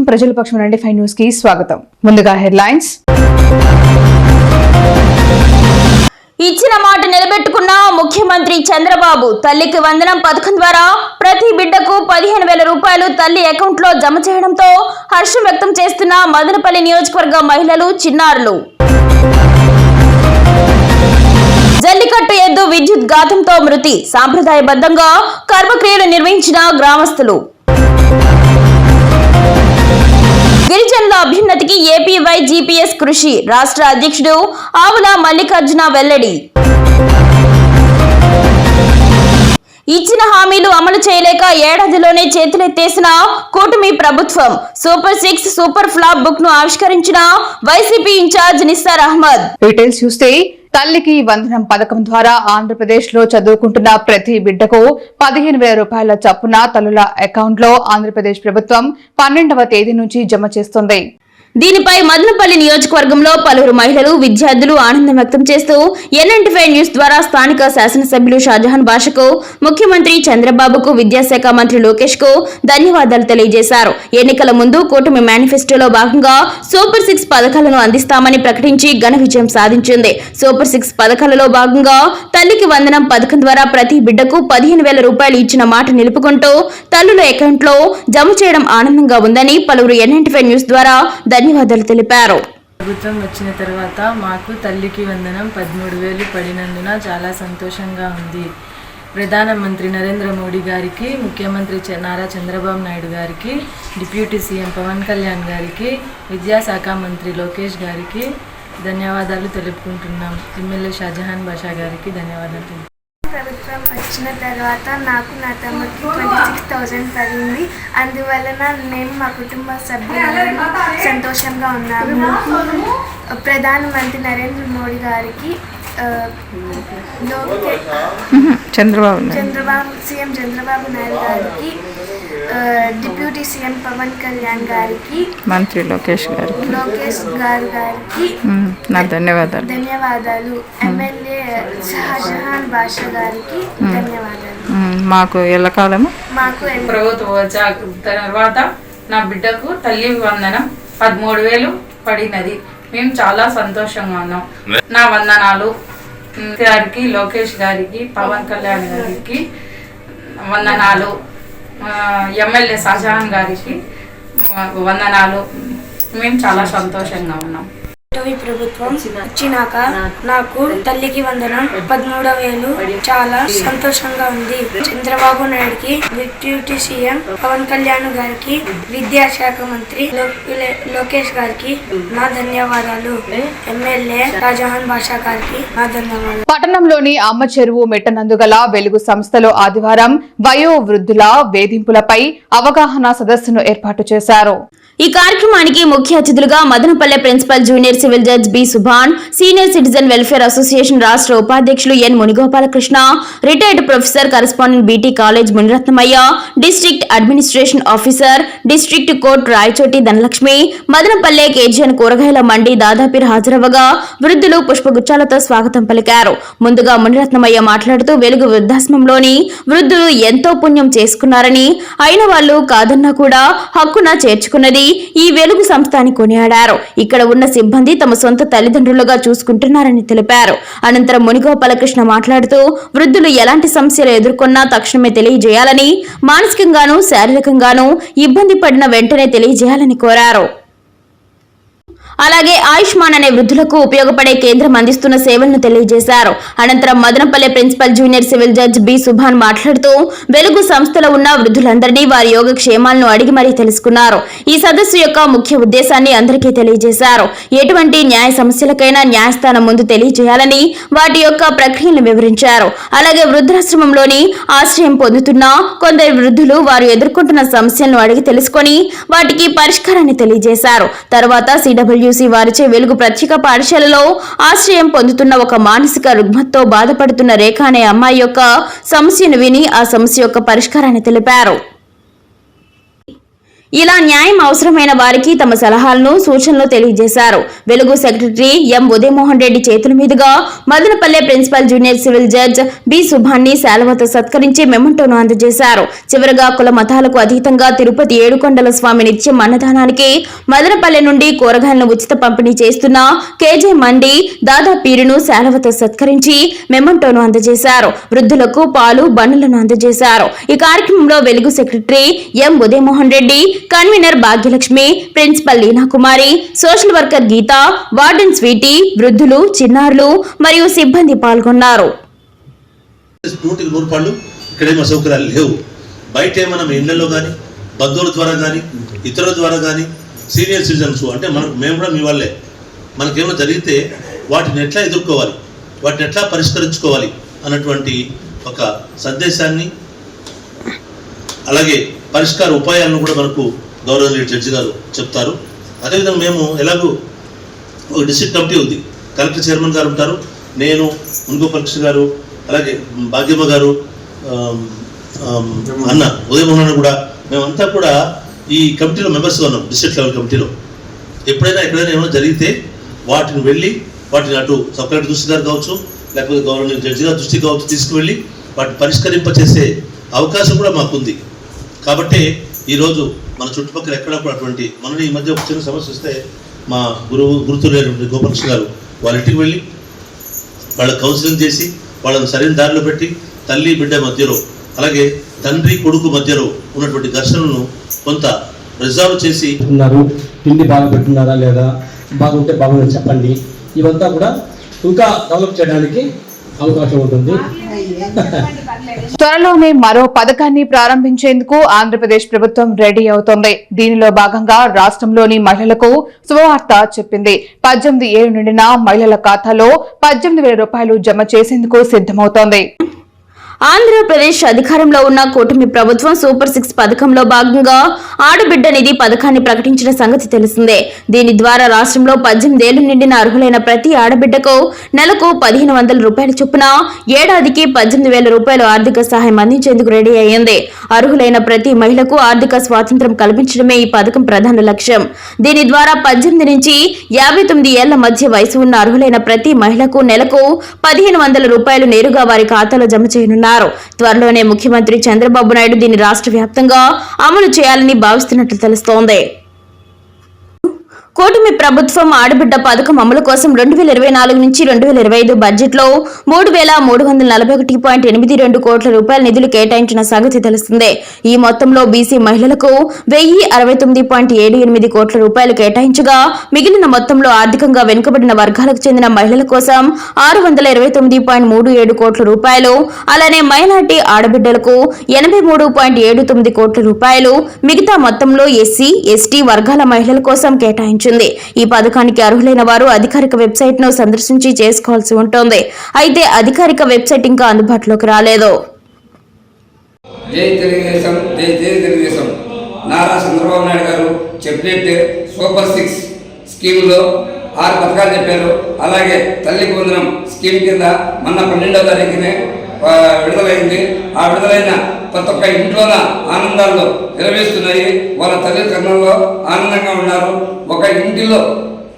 నమస్కారం. ప్రజల పక్షం నుండి ఫైవ్ న్యూస్కి స్వాగతం. ముందుగా హెడ్లైన్స్. ఇచ్చిన మాట నిలబెట్టుకున్న ముఖ్యమంత్రి చంద్రబాబు తల్లికి వందనం పథకం ద్వారా ప్రతి బిడ్డకు పదిహేను వేల రూపాయలు తల్లి అకౌంట్లో జమ చేయడంతో హర్షం వ్యక్తం చేస్తున్న మదనపల్లి నియోజకవర్గ మహిళలు చిన్నారులు. జల్లికట్టు ఎద్దు విద్యుత్ ఘాతంతో మృతి. సాంప్రదాయబద్ధంగా కర్మక్రియలు నిర్వహించిన గ్రామస్తులు. గిరిజనుల అభ్యున్నతికి ఏపీవై జీపీఎస్ కృషి. రాష్ట్ర అధ్యక్షుడు ఆవుల మల్లికార్జున వెల్లడి. ఇచ్చిన హామీలు అమలు చేయలేక ఏడాదిలోనే చేతులెత్తేసిన కూటమి ప్రభుత్వం. సూపర్ సిక్స్ సూపర్ ఫ్లాప్ బుక్ను ఆవిష్కరించిన YCP incharge Nissar Ahmed. Details చూస్తే తల్లికి వందనం పథకం ద్వారా ఆంధ్రప్రదేశ్లో చదువుకుంటున్న ప్రతి బిడ్డకు పదిహేను వేల రూపాయల చప్పున తల్లుల అకౌంట్లో ఆంధ్రప్రదేశ్ ప్రభుత్వం పన్నెండవ తేదీ నుంచి జమ చేస్తుంది. దీనిపై మదనపల్లి నియోజకవర్గంలో పలువురు మహిళలు విద్యార్థులు ఆనందం వ్యక్తం చేస్తూ ఎన్ఎన్టీఫై న్యూస్ ద్వారా స్థానిక శాసనసభ్యులు షాజహాన్ భాషకు ముఖ్యమంత్రి చంద్రబాబుకు విద్యాశాఖ మంత్రి లోకేష్కు ధన్యవాదాలు తెలియజేశారు. ఎన్నికల ముందు కూటమి మేనిఫెస్టోలో భాగంగా సూపర్ సిక్స్ పథకాలను అందిస్తామని ప్రకటించి ఘన విజయం సాధించింది. సూపర్ సిక్స్ పథకాలలో భాగంగా తల్లికి వందనం పథకం ద్వారా ప్రతి బిడ్డకు పదిహేను వేల రూపాయలు ఇచ్చిన మాట నిలుపుకుంటూ తల్లుల అకౌంట్లో జమ చేయడం ఆనందంగా ఉందని పలువురు ఎన్ఎన్టీఫై న్యూస్ ద్వారా ధన్యవాదాలు తెలిపారు. ప్రభుత్వం వచ్చిన తర్వాత మాకు తల్లికి వందనం పదమూడు వేలు పడినందున చాలా సంతోషంగా ఉంది. ప్రధానమంత్రి నరేంద్ర మోడీ గారికి ముఖ్యమంత్రి చ- నారా చంద్రబాబు నాయుడు గారికి డిప్యూటీ సీఎం పవన్ కళ్యాణ్ గారికి విద్యాశాఖ మంత్రి లోకేష్ గారికి ధన్యవాదాలు తెలుపుకుంటున్నాం. ఎమ్మెల్యే షాజహాన్ బాషా గారికి ధన్యవాదాలు వచ్చిన తర్వాత నాకు నా తమ్ముడికి ట్వంటీ సిక్స్ థౌజండ్ పడింది. అందువలన నేను మా కుటుంబ సభ్యులందరం సంతోషంగా ఉన్నాము. ప్రధానమంత్రి నరేంద్ర మోడీ గారికి చంద్రబాబు చంద్రబాబు సీఎం చంద్రబాబు నాయుడు గారికి డిప్యూటీ సీఎం పవన్ కళ్యాణ్ గారికి మంత్రి లోకేష్ గారు లోకేష్ గారు గారికి నా ధన్యవాదాలు. ధన్యవాదాలు. ఎమ్మెల్యే షాజహాన్ బాషా గారికి ధన్యవాదాలు. మాకు ఎల్లకాలము. మాకు ప్రభుత్వం తర్వాత నా బిడ్డకు తల్లి వందనం పదమూడు వేలు పడినది. మేము చాలా సంతోషంగా ఉన్నాం. నా వందనాలు. గారికి లోకేష్ గారికి పవన్ కళ్యాణ్ గారికి వందనాలు. ఎమ్మెల్యే షాజహాన్ గారికి వందనాలు. మేము చాలా సంతోషంగా ఉన్నాం. కూటమి ప్రభుత్వం వచ్చినాక నాకు తల్లికి వందనం పదమూడవ వేలు చాలా సంతోషంగా ఉంది. చంద్రబాబు నాయుడుకి డిప్యూటీ సీఎం పవన్ కళ్యాణ్ గారికి విద్యాశాఖ మంత్రి లోకేష్ గారికి నా ధన్యవాదాలు. ఎమ్మెల్యే షాజహాన్ బాషా గారికి నా ధన్యవాదాలు. పట్టణంలోని అమ్మ చెరువు మెట్టనందుగల వెలుగు సంస్థలో ఆదివారం వయో వృద్ధుల వేధింపులపై అవగాహన సదస్సును ఏర్పాటు చేశారు. ఈ కార్యక్రమానికి ముఖ్య అతిథులుగా Madanapalle principal junior civil judge B Subhan senior citizen welfare association రాష్ట్ర ఉపాధ్యక్షులు N Munigopalakrishna retired professor correspondent BT college Muniratnamaiah district administration officer district court Rayachoti Dhanalakshmi Madanapalle KGN కూరగాయల మండి దాదాపీర్ హాజరవ్వగా వృద్ధులు పుష్పగుచ్చాలతో స్వాగతం పలికారు. ముందుగా మునిరత్నమయ్య మాట్లాడుతూ వెలుగు వృద్ధాశ్రమంలోని వృద్ధులు ఎంతో పుణ్యం చేసుకున్నారని అయిన వాళ్ళు కాదన్నా కూడా హక్కున చేర్చుకున్నది ఈ వెలుగు సంస్థని కొనియాడారు. ఇక్కడ ఉన్న సిబ్బంది తమ సొంత తల్లిదండ్రులుగా చూసుకుంటున్నారని తెలిపారు. అనంతరం మునిగోపాలకృష్ణ మాట్లాడుతూ వృద్ధులు ఎలాంటి సమస్యలు ఎదుర్కొన్నా తక్షణమే తెలియజేయాలని మానసికంగానూ శారీరకంగానూ ఇబ్బంది పడిన వెంటనే తెలియజేయాలని కోరారు. అలాగే ఆయుష్మాన్ అనే వృద్ధులకు ఉపయోగపడే కేంద్రం అందిస్తున్న సేవలను తెలియజేశారు. అనంతరం Madanapalle principal junior civil judge B Subhan మాట్లాడుతూ వెలుగు సంస్థలో ఉన్న వృద్ధులందరినీ వారి యోగక్షేమాలను అడిగి మరీ తెలుసుకున్నారు. ఈ సదస్సు యొక్క ముఖ్య ఉద్దేశాన్ని అందరికీ తెలియజేశారు. ఎటువంటి న్యాయ సమస్యలకైనా న్యాయస్థానం ముందు తెలియజేయాలని వాటి యొక్క ప్రక్రియను వివరించారు. అలాగే వృద్ధాశ్రమంలోని ఆశ్రయం పొందుతున్న కొందరు వృద్ధులు వారు ఎదుర్కొంటున్న సమస్యలను అడిగి తెలుసుకొని వాటికి పరిష్కారాన్ని తెలియజేశారు. తర్వాత సిడబ్ల్యూసి వారిచే వెలుగు ప్రత్యేక పాఠశాలలో ఆశ్రయం పొందుతున్న ఒక మానసిక రుగ్మతతో బాధపడుతున్న రేఖ అనే అమ్మాయి యొక్క సమస్యను విని ఆ సమస్య యొక్క పరిష్కారాన్ని తెలిపారు. ఇలా న్యాయం అవసరమైన వారికి తమ సలహాలను సూచనలు తెలియజేశారు. వెలుగు సెక్రటరీ ఎం ఉదయమోహన్ రెడ్డి చేతుల మీదుగా Madanapalle principal junior civil judge B సుభాన్ని శాలవతో సత్కరించి మెమంటోను అందజేశారు. చివరగా కుల మతాలకు అతీతంగా తిరుపతి ఏడుకొండల స్వామి నిత్యం అన్నదానానికి మదనపల్లె నుండి కూరగాయలను ఉచిత పంపిణీ చేస్తున్న కేజే మండి దాదా పీరును శాలవతో సత్కరించి మెమంటోను అందజేశారు. వృద్ధులకు పాలు బండ్లను అందజేశారు. ఈ కార్యక్రమంలో Velugu secretary M Udayamohan Reddy convener Bhagyalakshmi principal Leena Kumari social worker Geetha warden Sweety వృద్ధులు చిన్నారులు మరియు సిబ్బంది పాల్గొన్నారు. నూటికి నూరు పాళ్ళు ఇక్కడేమో సౌకర్యాలు లేవు. బయట మనం ఇళ్ళలో కానీ బంధువుల ద్వారా కానీ ఇతరుల ద్వారా కానీ సీనియర్ సిటిజన్స్ అంటే మనకు మేము కూడా మీ వాళ్ళే. మనకేమైనా జరిగితే వాటిని ఎట్లా ఎదుర్కోవాలి? వాటిని ఎట్లా పరిష్కరించుకోవాలి? అన్నటువంటి ఒక సందేశాన్ని అలాగే పరిష్కార ఉపాయాలను కూడా మనకు గౌరవనీయ జడ్జి గారు చెప్తారు. అదేవిధంగా మేము ఎలాగూ ఒక డిస్ట్రిక్ట్ కమిటీ ఉంది. కలెక్టర్ చైర్మన్ గారు ఉంటారు. నేను మున్గోపాల్ గారు అలాగే భాగ్యమ్మ గారు అన్న ఉదయమోహన్ కూడా మేమంతా కూడా ఈ కమిటీలో మెంబర్స్గా ఉన్నాం డిస్ట్రిక్ట్ లెవెల్ కమిటీలో. ఎప్పుడైనా ఎక్కడైనా ఏమైనా జరిగితే వాటిని వెళ్ళి వాటిని అటు సపరేట్ దృష్టి గారు కావచ్చు లేకపోతే గవర్నమెంట్ జడ్జి గారు దృష్టికి కావచ్చు తీసుకువెళ్ళి వాటిని పరిష్కరింపచేసే అవకాశం కూడా మాకుంది. కాబట్టి ఈరోజు మన చుట్టుపక్కల ఎక్కడ కూడా అటువంటి మన ఈ మధ్య ఒక చిన్న సమస్య వస్తే మా గురువు గురుతులైనటువంటి గోపాలకృష్ణ గారు వాళ్ళ ఇంటికి వెళ్ళి వాళ్ళ కౌన్సిలింగ్ చేసి వాళ్ళని సరైన దారిలో పెట్టి తల్లి బిడ్డ మధ్యలో అలాగే తండ్రి కొడుకు మధ్యలో ఉన్నటువంటి ఘర్షణను కొంత రిజర్వ్ చేసి ఉన్నారు. తిండి బాగా పెట్టున్నారా లేదా? బాగుంటే బాగుందని చెప్పండి. ఇవంతా కూడా ఇంకా డెవలప్ చేయడానికి అవకాశం ఉంటుంది త్వరలోనే మరో పథకాన్ని ప్రారంభించేందుకు ఆంధ్రప్రదేశ్ ప్రభుత్వం రెడీ అవుతోంది. దీనిలో భాగంగా రాష్ట్రంలోని మహిళలకు శుభవార్త చెప్పింది. పద్దెనిమిది ఏడు నిండిన మహిళల ఖాతాలో పద్దెనిమిది వేల రూపాయలు జమ చేసేందుకు సిద్దమవుతోంది ఆంధ్రప్రదేశ్ అధికారంలో ఉన్న కూటమి ప్రభుత్వం సూపర్ సిక్స్ పథకంలో భాగంగా ఆడబిడ్డ నిధి పథకాన్ని ప్రకటించిన సంగతి తెలిసిందే. దీని ద్వారా రాష్ట్రంలో పద్దెనిమిదేళ్ళు నిండిన అర్హులైన ప్రతి ఆడబిడ్డకు నెలకు పదిహేను వందల రూపాయల చొప్పున ఏడాదికి పద్దెనిమిది వేల రూపాయల ఆర్థిక సహాయం అందించేందుకు రెడీ అయ్యింది. అర్హులైన ప్రతి మహిళకు ఆర్థిక స్వాతంత్రం కల్పించడమే ఈ పథకం ప్రధాన లక్ష్యం. దీని ద్వారా పద్దెనిమిది నుంచి యాభై తొమ్మిది ఏళ్ళ మధ్య వయసు ఉన్న అర్హులైన ప్రతి మహిళకు నెలకు పదిహేను వందల రూపాయలు నేరుగా వారి ఖాతాలో జమ చేయనున్నారు త్వరలోనే ముఖ్యమంత్రి చంద్రబాబు నాయుడు దీన్ని రాష్ట్ర వ్యాప్తంగా అమలు చేయాలని భావిస్తున్నట్లు తెలుస్తోంది. కూటమి ప్రభుత్వం ఆడబిడ్డ పథకం అమలు కోసం రెండు వేల ఇరవై నాలుగు నుంచి రెండు వేల ఇరవై ఐదు బడ్జెట్లో మూడు వేల మూడు వందల నలభై ఒకటి పాయింట్ ఎనిమిది రెండు కోట్ల రూపాయల నిధులు కేటాయించిన సంగతి తెలిసిందే ఈ మొత్తంలో బీసీ మహిళలకు వెయ్యి అరవై తొమ్మిది పాయింట్ ఏడు ఎనిమిది కోట్ల రూపాయలు కేటాయించగా మిగిలిన మొత్తంలో ఆర్థికంగా వెనుకబడిన వర్గాలకు చెందిన మహిళల కోసం ఆరు వందల ఇరవై తొమ్మిది పాయింట్ మూడు ఏడు కోట్ల రూపాయలు అలానే మైనార్టీ ఆడబిడ్డలకు ఎనభై మూడు పాయింట్ ఏడు తొమ్మిది కోట్ల రూపాయలు మిగతా మొత్తంలో ఎస్సీ ఎస్టీ వర్గాల మహిళల కోసం కేటాయించింది ఈ పథకానికి అర్హులైన వారు అధికారిక వెబ్సైట్ను సందర్శించి చేసుకోవాల్సి ఉంటుంది. అయితే అధికారిక వెబ్సైట్ ఇంకా అందుబాటులోకి రాలేదు. జై తెలుగుదేశం జై జై తెలుగుదేశం. నారా చంద్రబాబు నాయుడు గారు చెప్పినట్టు సూపర్ సిక్స్ స్కీమ్లో ఆరు పథకాలు చెప్పారు. అలాగే తల్లికి వందనం స్కీమ్ కింద మొన్న పన్నెండవ తారీఖునే విడుదలైంది. ఆ విడుదలైన ప్రతి ఒక్క ఇంట్లోన ఆనందాల్లో నిలవేస్తున్నాయి వాళ్ళ తల్లి కన్నంలో ఆనందంగా ఉన్నారు. ఒక ఇంటిలో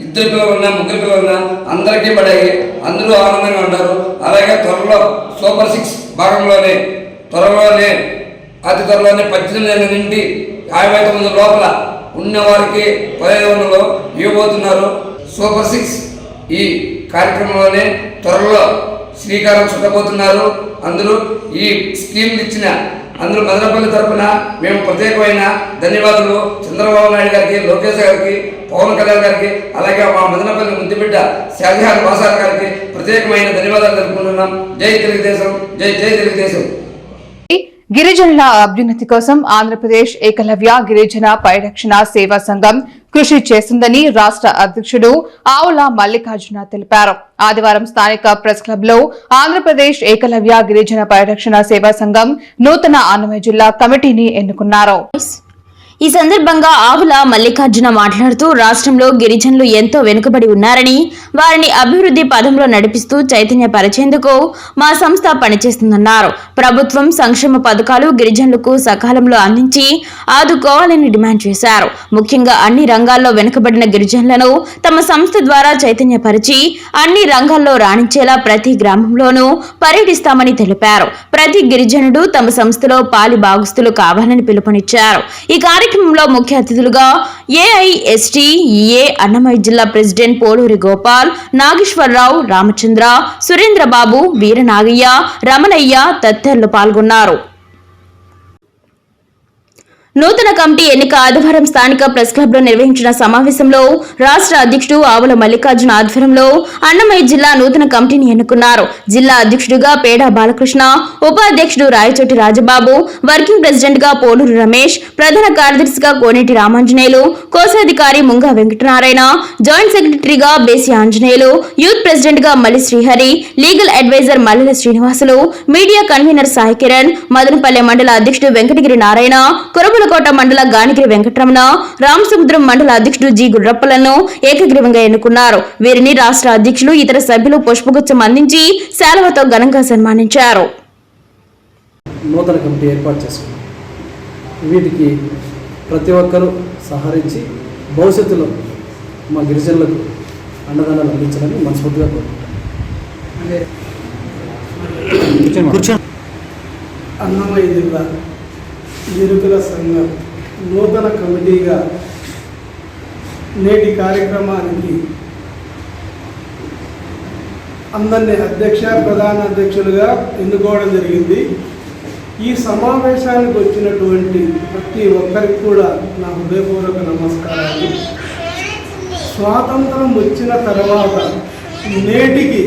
ఇద్దరు పిల్లలు ఉన్నా ముగ్గురు పిల్లలు ఉన్నా అందరికీ పడాయి అందరూ ఆనందంగా ఉన్నారు అలాగే త్వరలో సూపర్ సిక్స్ భాగంలోనే త్వరలోనే అతి త్వరలోనే పద్దెనిమిది ఏళ్ళ నుండి యాభై తొమ్మిది లోపల ఉన్న వారికి పదహైదు ఇవ్వబోతున్నారు. సూపర్ సిక్స్ ఈ కార్యక్రమంలోనే త్వరలో శ్రీకారం చుట్టబోతున్నారు. అందరూ ఈ స్కీమ్ ఇచ్చిన అందులో మదనపల్లి తరపున మేము ప్రత్యేకమైన ధన్యవాదాలు చంద్రబాబు నాయుడు గారికి లోకేష్ గారికి పవన్ కళ్యాణ్ గారికి అలాగే మా మదనపల్లి ముద్దుబిడ్డ షాజహాన్ వాసార్ గారికి ప్రత్యేకమైన ధన్యవాదాలు తెలుపుకుంటున్నాం. జై తెలుగుదేశం జై జై తెలుగుదేశం. గిరిజనుల అభ్యున్నతి కోసం ఆంధ్రప్రదేశ్ ఏకలవ్య గిరిజన పరిరక్షణ సేవా సంఘం కృషి చేస్తుందని రాష్ట్ర అధ్యక్షుడు ఆవుల మల్లికార్జున తెలిపారు. ఆదివారం స్థానిక ప్రెస్ క్లబ్లో ఆంధ్రప్రదేశ్ ఏకలవ్య గిరిజన పరిరక్షణ సేవా సంఘం నూతన అన్నమయ్య జిల్లా కమిటీని ఎన్నుకున్నారు. ఈ సందర్భంగా ఆవుల మల్లికార్జున మాట్లాడుతూ రాష్ట్రంలో గిరిజనులు ఎంతో వెనుకబడి ఉన్నారని వారిని అభివృద్ధి పదంలో నడిపిస్తూ చైతన్యపరిచేందుకు మా సంస్థ పనిచేస్తుందన్నారు. ప్రభుత్వం సంక్షేమ పథకాలు గిరిజనులకు సకాలంలో అందించి ఆదుకోవాలని డిమాండ్ చేశారు. ముఖ్యంగా అన్ని రంగాల్లో వెనుకబడిన గిరిజనులను తమ సంస్థ ద్వారా చైతన్యపరిచి అన్ని రంగాల్లో రాణించేలా ప్రతి గ్రామంలోనూ పర్యటిస్తామని తెలిపారు. ప్రతి గిరిజనుడు తమ సంస్థలో పాలి భాగస్తులు కావాలని పిలుపునిచ్చారు. ఈ కార్యక్రమం కార్యక్రమంలో ముఖ్య అతిథులుగా ఏఐఎస్టీ ఈఏ అన్నమయ్య జిల్లా ప్రెసిడెంట్ పోలూరి గోపాల్ నాగేశ్వరరావు రామచంద్ర సురేంద్రబాబు వీరనాగయ్య రమణయ్య తదితరులు పాల్గొన్నారు. నూతన కమిటీ ఎన్నిక ఆదివారం స్థానిక ప్రెస్ క్లబ్లో నిర్వహించిన సమావేశంలో రాష్ట్ర అధ్యక్షుడు ఆవుల మల్లికార్జున ఆధ్వర్యంలో అన్నమయ్య జిల్లా నూతన కమిటీని ఎన్నుకున్నారు. జిల్లా అధ్యక్షుడిగా పేడా బాలకృష్ణ ఉపాధ్యక్షుడు రాయచోటి రాజబాబు వర్కింగ్ ప్రెసిడెంట్గా పోలూరు రమేష్ ప్రధాన కార్యదర్శిగా కోనేటి రామాంజనేయులు కోశాధికారి ముంగా వెంకటనారాయణ జాయింట్ సెక్రటరీగా బేసి ఆంజనేయులు యూత్ ప్రెసిడెంట్గా Malli Srihari legal adviser Mallela Srinivasulu media convener Sai Kiran Madanapalle mandal అధ్యక్షుడు వెంకటగిరి నారాయణ కురబులకోట మండల గానిగిరి వెంకటరమణ రామసముద్రం మండల అధ్యక్షుడు జి. గుర్రప్పలను ఏకగ్రీవంగా ఎన్నుకున్నారు. వీరిని రాష్ట్ర అధ్యక్షులు ఇతర సభ్యులు పుష్పగుచ్చం అందించి శాలువతో ఘనంగా సన్మానించారు. నూతన కమిటీ ఏర్పాటు చేసుకున్నాం వీటికి ప్రతి ఒక్కరూ సహరించి భవిష్యత్తులో మా గిరిజనులకు అండదండలు అందించాలని మనస్ఫూర్తిగా కోరుకుంటాం అన్నమయ్య జిల్లా నిరుదల సంఘం నూతన కమిటీగా నేటి కార్యక్రమానికి అందరినీ అధ్యక్ష ప్రధాన అధ్యక్షులుగా ఎన్నుకోవడం జరిగింది. ఈ సమావేశానికి వచ్చినటువంటి ప్రతి ఒక్కరికి కూడా నా హృదయపూర్వక నమస్కారాలు. స్వాతంత్రం వచ్చిన తర్వాత నేటికి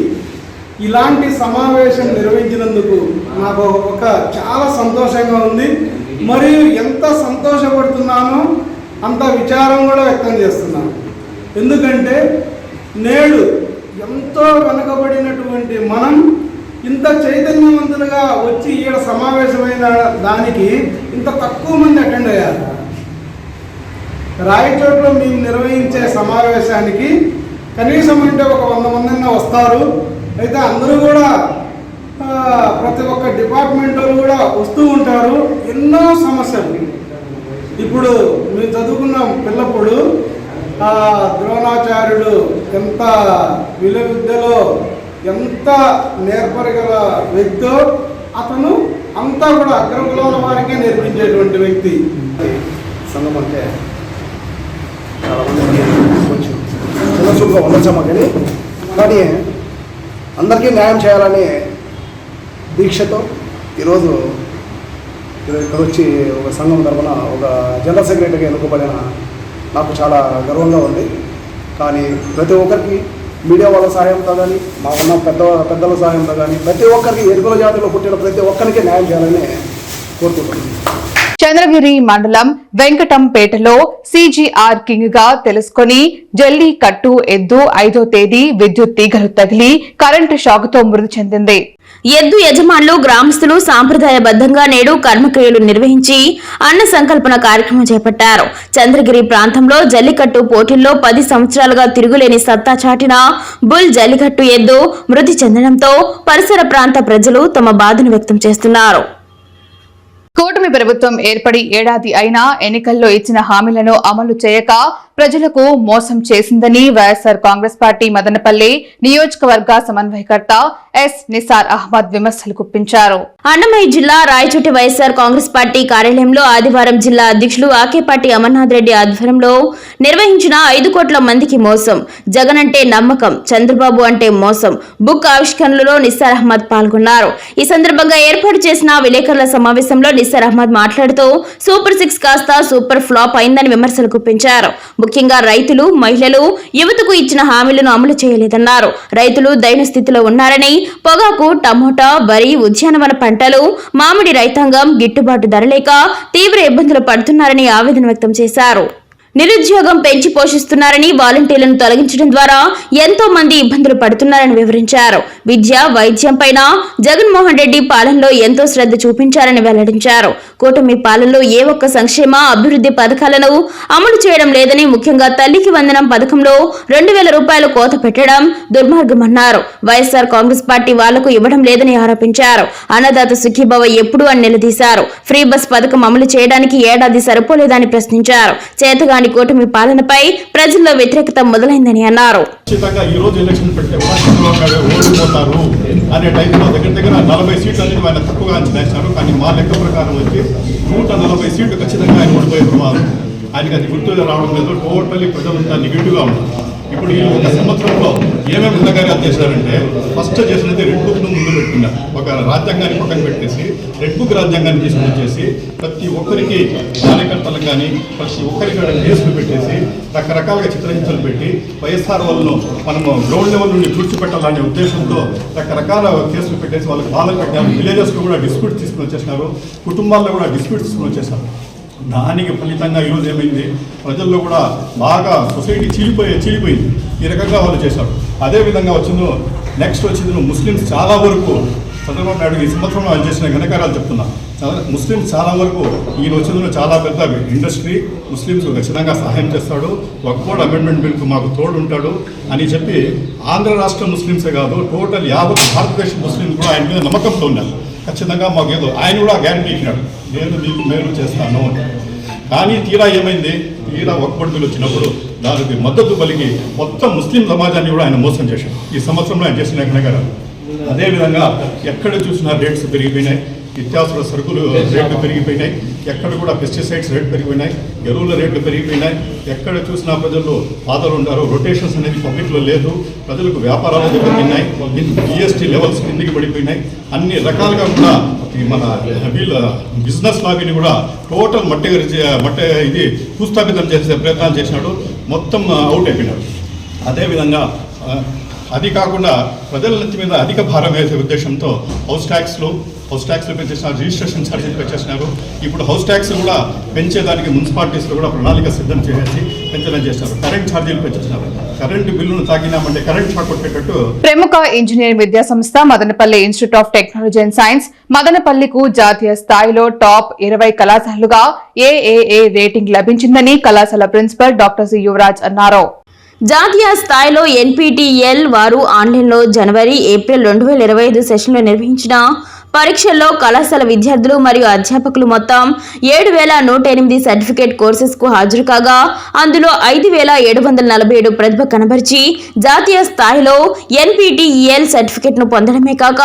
ఇలాంటి సమావేశం నిర్వహించినందుకు నాకు ఒక చాలా సంతోషంగా ఉంది. మరియు ఎంత సంతోషపడుతున్నానో అంత విచారం కూడా వ్యక్తం చేస్తున్నాను. ఎందుకంటే నేడు ఎంతో వెనకబడినటువంటి మనం ఇంత చైతన్యవంతులుగా వచ్చి ఈడ సమావేశమైన దానికి ఇంత తక్కువ మంది అటెండ్ అయ్యారు. రాయచోట్లో మేము నిర్వహించే సమావేశానికి కనీసం అంటే ఒక వంద మంది వస్తారు. అయితే అందరూ కూడా ప్రతి ఒక్క డిపార్ట్మెంట్ వాళ్ళు కూడా వస్తూ ఉంటారు. ఎన్నో సమస్యలు. ఇప్పుడు మేము చదువుకున్న పిల్లప్పుడు ద్రోణాచార్యుడు ఎంత విలువ విద్యలో ఎంత నేర్పరగల వ్యక్తో అతను అంతా కూడా అగ్రకులాల వారికే నేర్పించేటువంటి వ్యక్తి. సంఘం అంటే కొంచెం చిన్న చూపుగా ఉండొచ్చామా కానీ కానీ అందరికీ న్యాయం చేయాలని దీక్షతో ఈరోజు ఇక్కడ వచ్చి ఒక సంఘం తరఫున ఒక జనరల్ సెక్రటరీగా ఎన్నుకోబడిన నాకు చాలా గర్వంగా ఉంది. కానీ ప్రతి ఒక్కరికి మీడియా వాళ్ళ సహాయంతో కానీ మా ఉన్న పెద్ద పెద్దల సహాయంతో కానీ ప్రతి ఒక్కరికి ఎరుకుల జాతిలో పుట్టిన ప్రతి ఒక్కరికి న్యాయం చేయాలని కోరుకుంటున్నాను. చంద్రగిరి మండలం వెంకటంపేటలో సీజీఆర్ కింగ్గా తెలుసుకుని జల్లీ కట్టు ఎద్దు ఐదో తేదీ విద్యుత్ తీగలు తగిలి కరెంటు షాకుతో మృతి చెందింది. ఎద్దు యజమానులు గ్రామస్తులు సాంప్రదాయబద్ధంగా నేడు కర్మక్రియలు నిర్వహించి అన్న సంకల్పన కార్యక్రమం చేపట్టారు. చంద్రగిరి ప్రాంతంలో జల్లికట్టు పోటీల్లో పది సంవత్సరాలుగా తిరుగులేని సత్తా చాటిన బుల్ జల్లికట్టు ఎద్దు మృతి చెందడంతో పరిసర ప్రాంత ప్రజలు తమ బాధను వ్యక్తం చేస్తున్నారు. కూటమి ప్రభుత్వం ఏర్పడి ఏడాది అయినా ఎన్నికల్లో ఇచ్చిన హామీలను అమలు చేయక ప్రజలకు మోసం చేసిందని వైఎస్సార్ కాంగ్రెస్ పార్టీ మదనపల్లి నియోజకవర్గ సమన్వయకర్త ఎస్ నిసార్ అహ్మద్ విమర్శలు గుప్పించారు. అన్నమయ్య జిల్లా రాయచోటి వైఎస్ఆర్ కాంగ్రెస్ పార్టీ కార్యాలయంలో ఆదివారం జిల్లా అధ్యక్షులు ఆకేపాటి అమర్నాథ్ రెడ్డి ఆధ్వర్యంలో నిర్వహించిన ఐదు కోట్ల మందికి మోసం జగన్ అంటే నమ్మకం చంద్రబాబు అంటే మోసం బుక్ ఆవిష్కరణలో నిస్సార్ అహ్మద్ పాల్గొన్నారు. ఈ సందర్భంగా ఏర్పాటు చేసిన విలేకరుల సమావేశంలో నిస్సార్ అహ్మద్ మాట్లాడుతూ సూపర్ సిక్స్ కాస్త సూపర్ ఫ్లాప్ అయిందని విమర్శలు గుప్పించారు. ముఖ్యంగా రైతులు మహిళలు యువతకు ఇచ్చిన హామీలను అమలు చేయలేదన్నారు. రైతులు దైన స్థితిలో ఉన్నారని పొగాకు టమోటా వరి ఉద్యానవన పంటలు మామిడి రైతాంగం గిట్టుబాటు ధర లేక తీవ్ర ఇబ్బందులు పడుతున్నారని ఆవేదన వ్యక్తం చేశారు. నిరుద్యోగం పెంచి పోషిస్తున్నారని వాలంటీర్లను తొలగించడం ద్వారా ఎంతో మంది ఇబ్బందులు పడుతున్నారని వివరించారు. విద్య వైద్యం పైన జగన్మోహన్ రెడ్డి పాలనలో ఎంతో శ్రద్ధ చూపించారని వెల్లడించారు. కూటమి పాలనలో ఏ ఒక్క సంక్షేమ అభివృద్ధి పథకాలను అమలు చేయడం లేదని ముఖ్యంగా తల్లికి వందనం పథకంలో రెండు వేల రూపాయలు కోత పెట్టడం దుర్మార్గమన్నారు. వైఎస్ఆర్ కాంగ్రెస్ పార్టీ వాళ్ళకు ఇవ్వడం లేదని ఆరోపించారు. అన్నదాత సుఖీభవ ఎప్పుడు అని నిలదీశారు. ఫ్రీ బస్ పథకం అమలు చేయడానికి ఏడాది సరిపోలేదని ప్రశ్నించారు. చేతగాని కూటమి పాలనపై ప్రజల్లో వ్యతిరేకత మొదలైందని అన్నారు. అనే టైంలో దగ్గర దగ్గర నలభై సీట్లు అనేది ఆయన తక్కువగా అంచనా వేశారు కానీ మా లెక్క ప్రకారం వచ్చి నూట నలభై సీట్లు ఖచ్చితంగా ఆయన ఓడిపోయే ప్రమాదం ఆయనకి అది గుర్తుగా రావడం లేదు. టోటలీ ప్రజలంతా నెగిటివ్గా ఉన్నారు. ఇప్పుడు ఈ ఒక సంవత్సరంలో ఏమేమి ఉన్నగారు చేశారంటే ఫస్ట్ చేసినది రెడ్ బుక్ను ముందు పెట్టిన ఒక రాజ్యాంగాన్ని పక్కన పెట్టేసి రెడ్ బుక్ రాజ్యాంగాన్ని తీసుకుని వచ్చేసి ప్రతి ఒక్కరికి కార్యకర్తలకు కానీ ప్రతి ఒక్కరికి కేసులు పెట్టేసి రకరకాలుగా చిత్రహింసలు పెట్టి వైఎస్ఆర్ వాళ్ళను మనము గ్రౌండ్ లెవెల్ నుండి తుడిచిపెట్టాలనే ఉద్దేశంతో రకరకాల కేసులు పెట్టేసి వాళ్ళకి బాధలు పెట్టారు విలేజెస్లో కూడా డిస్ప్యూట్ తీసుకుని వచ్చేసినారు. కుటుంబాల్లో కూడా డిస్ప్యూట్ తీసుకుని వచ్చేసారు దానికి ఫలితంగా ఈరోజు ఏమైంది? ప్రజల్లో కూడా బాగా సొసైటీ చీలిపోయి చీలిపోయింది. ఈ రకంగా వాళ్ళు చేశారు. అదేవిధంగా వచ్చిందో నెక్స్ట్ వచ్చింది ముస్లిమ్స్ చాలా వరకు చంద్రబాబు నాయుడు ఈ సంవత్సరంలో ఆయన చేసిన ఘనకారాలు చెప్తున్నా. ముస్లిమ్స్ చాలా వరకు ఈయన వచ్చిందో చాలా పెద్ద ఇండస్ట్రీ ముస్లిమ్స్ ఖచ్చితంగా సహాయం చేస్తాడు. ఒక్కోడు అమెండ్మెంట్ బిల్కు మాకు తోడు ఉంటాడు అని చెప్పి ఆంధ్ర రాష్ట్ర ముస్లిమ్సే కాదు టోటల్ యావత్ భారతదేశ ముస్లిమ్స్ కూడా ఆయన మీద నమ్మకంతో ఉన్నారు. ఖచ్చితంగా మాకు ఏదో ఆయన కూడా గ్యారంటీ ఇచ్చినాడు. నేను మీకు మేలు చేస్తాను. కానీ తీరా ఏమైంది? తీరా ఒక్కటి బిల్లు వచ్చినప్పుడు దానికి మద్దతు పలికి మొత్తం ముస్లిం సమాజాన్ని కూడా ఆయన మోసం చేశాడు. ఈ సంవత్సరంలో ఆయన చేసిన గారు అదేవిధంగా ఎక్కడ చూసినా రేట్స్ పెరిగిపోయినాయి. నిత్యావసర సరుకులు రేట్లు పెరిగిపోయినాయి. ఎక్కడ కూడా పెస్టిసైడ్స్ రేట్లు పెరిగిపోయినాయి. ఎరువుల రేట్లు పెరిగిపోయినాయి. ఎక్కడ చూసినా ప్రజలు బాధలు ఉన్నారు రొటేషన్స్ అనేది పబ్లిక్లో లేదు. ప్రజలకు వ్యాపారాలు దెబ్బతిన్నాయి జిఎస్టీ లెవెల్స్ కిందికి పడిపోయినాయి. అన్ని రకాలుగా కూడా మన వీళ్ళ బిజినెస్ లాబీని కూడా టోటల్ మట్టి మట్టి ఇది భూస్థాపితం చేసే ప్రయత్నాలు చేసినాడు. మొత్తం అవుట్ అయిపోయినాడు. అదేవిధంగా అది కాకుండా ప్రజల నుంచి మీద అధిక భారం వేసే ఉద్దేశంతో హౌస్ ట్యాక్స్లు హౌస్ ట్యాక్స్లు పెంచేసినారు రిజిస్ట్రేషన్ ఛార్జీలు పెంచేసినారు ఇప్పుడు హౌస్ ట్యాక్స్ కూడా పెంచేదానికి మున్సిపాలిటీస్లో కూడా ప్రణాళిక సిద్ధం చేసి పెంచడం చేసినారు. కరెంట్ ఛార్జీలు పెంచేసినారు. కరెంటు బిల్లును తాకినామంటే కరెంట్ షాక్ కొట్టేటట్టు ప్రముఖ ఇంజనీరింగ్ విద్యా సంస్థ Madanapalle institute of technology and science మదనపల్లికు జాతీయ స్థాయిలో టాప్ ఇరవై కళాశాలలుగా ఏఏఏ రేటింగ్ లభించిందని కళాశాల ప్రిన్సిపల్ డాక్టర్ సి యువరాజ్ అన్నారు. జాతీయ స్థాయిలో ఎన్పీటీఎల్ వారు ఆన్లైన్లో జనవరి ఏప్రిల్ రెండు వేల ఇరవై ఐదు సెషన్లో నిర్వహించిన పరీక్షల్లో కళాశాల విద్యార్థులు మరియు అధ్యాపకులు మొత్తం ఏడు వేల నూట ఎనిమిది సర్టిఫికేట్ కోర్సెస్కు హాజరు కాగా అందులో ఐదు వేల ఏడు వందల నలభై ఏడు ప్రతిభ కనబరిచి జాతీయ స్థాయిలో ఎన్పీటీఈఎల్ సర్టిఫికేట్ను పొందడమే కాక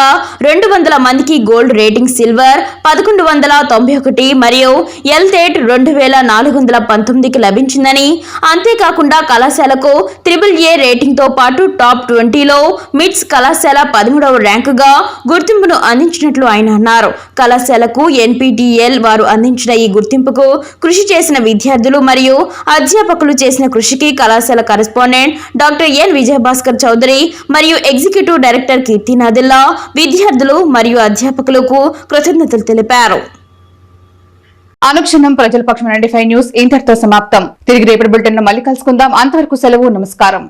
రెండు వందల మందికి గోల్డ్ రేటింగ్ సిల్వర్ పదకొండు వందల తొంభై ఒకటి మరియు ఎల్తేట్ రెండు వేల నాలుగు వందల పంతొమ్మిదికి లభించిందని అంతేకాకుండా కళాశాలకు త్రిబుల్ ఏ రేటింగ్తో పాటు టాప్ ట్వంటీలో మిట్స్ కళాశాల పదమూడవ ర్యాంకుగా గుర్తింపును అందించినట్లు ఆయన అన్నారు. కళాశాలకు ఎన్పిటిఎల్ వారు అందించిన ఈ గుర్తింపుకు కృషి చేసిన విద్యార్థులు మరియు అధ్యాపకులు చేసిన కృషికి కళాశాల correspondent doctor N Vijayabhaskar Chowdary మరియు ఎగ్జిక్యూటివ్ డైరెక్టర్ కీర్తి నదిల్లా విద్యార్థులు మరియు అధ్యాపకులకు కృతజ్ఞతలు తెలిపారు. అనుక్షణం ప్రజల పక్షం నైన్టీ ఫైవ్ న్యూస్ ఇంతటితో సమాప్తం. తిరిగి రేపటి బులెటిన్లో మళ్ళీ కలుసుకుందాం. అంతవరకు సెలవు నమస్కారం.